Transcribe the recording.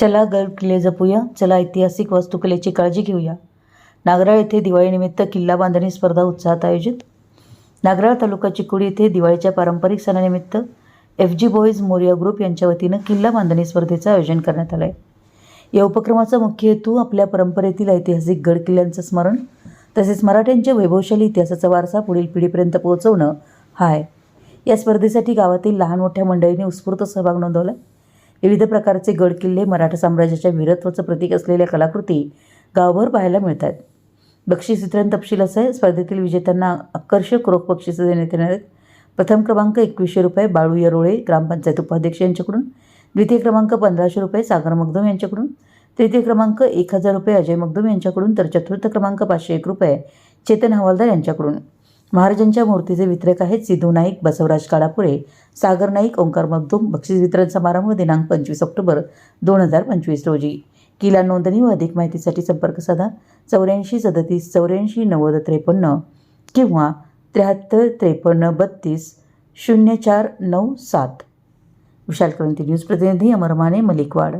चला गड किल्ले जपूया चला ऐतिहासिक वास्तुकलेची काळजी घेऊया. नागराळ येथे दिवाळीनिमित्त किल्ला बांधणी स्पर्धा उत्साहात आयोजित. नागराळ तालुका चिकोडी येथे दिवाळीच्या पारंपरिक सणानिमित्त F G boys Morya group यांच्या वतीनं किल्ला बांधणी स्पर्धेचं आयोजन करण्यात आलं आहे या उपक्रमाचा मुख्य हेतू आपल्या परंपरेतील ऐतिहासिक गड किल्ल्यांचं स्मरण तसेच मराठ्यांच्या वैभवशाली इतिहासाचा वारसा पुढील पिढीपर्यंत पोहोचवणं हा आहे. या स्पर्धेसाठी गावातील लहान मोठ्या मंडळींनी उत्स्फूर्त सहभाग नोंदवला. विविध प्रकारचे गड किल्ले मराठा साम्राज्याच्या वीरत्वाचं प्रतीक असलेल्या कलाकृती गावभर पाहायला मिळत आहेत बक्षीस वितरण तपशील असं आहे स्पर्धेतील विजेत्यांना आकर्षक रोख बक्षिसं देण्यात येणार आहेत. प्रथम क्रमांक एकवीसशे रुपये बाळू येरोळे ग्रामपंचायत उपाध्यक्ष यांच्याकडून. द्वितीय क्रमांक पंधराशे रुपये सागर मगदम यांच्याकडून. तृतीय क्रमांक एक हजार रुपये अजय मगदूम यांच्याकडून. तर चतुर्थ क्रमांक पाचशे एक रुपये चेतन हवालदार यांच्याकडून. महाराजांच्या मूर्तीचे वितरक आहेत सिद्धू नाईक बसवराज काळापुरे सागर नाईक ओंकार मगदूम बक्षीस वितरण समारंभ दिनांक पंचवीस ऑक्टोबर दोन हजार पंचवीस रोजी. किला नोंदणी व अधिक माहितीसाठी संपर्क साधा चौऱ्याऐंशी सदतीस चौऱ्याऐंशी नव्वद त्रेपन्न किंवा त्र्याहत्तर त्रेपन्न बत्तीस शून्य चार नऊ सात. विशाल क्रांती न्यूज प्रतिनिधी अमर माने मलिकवाड.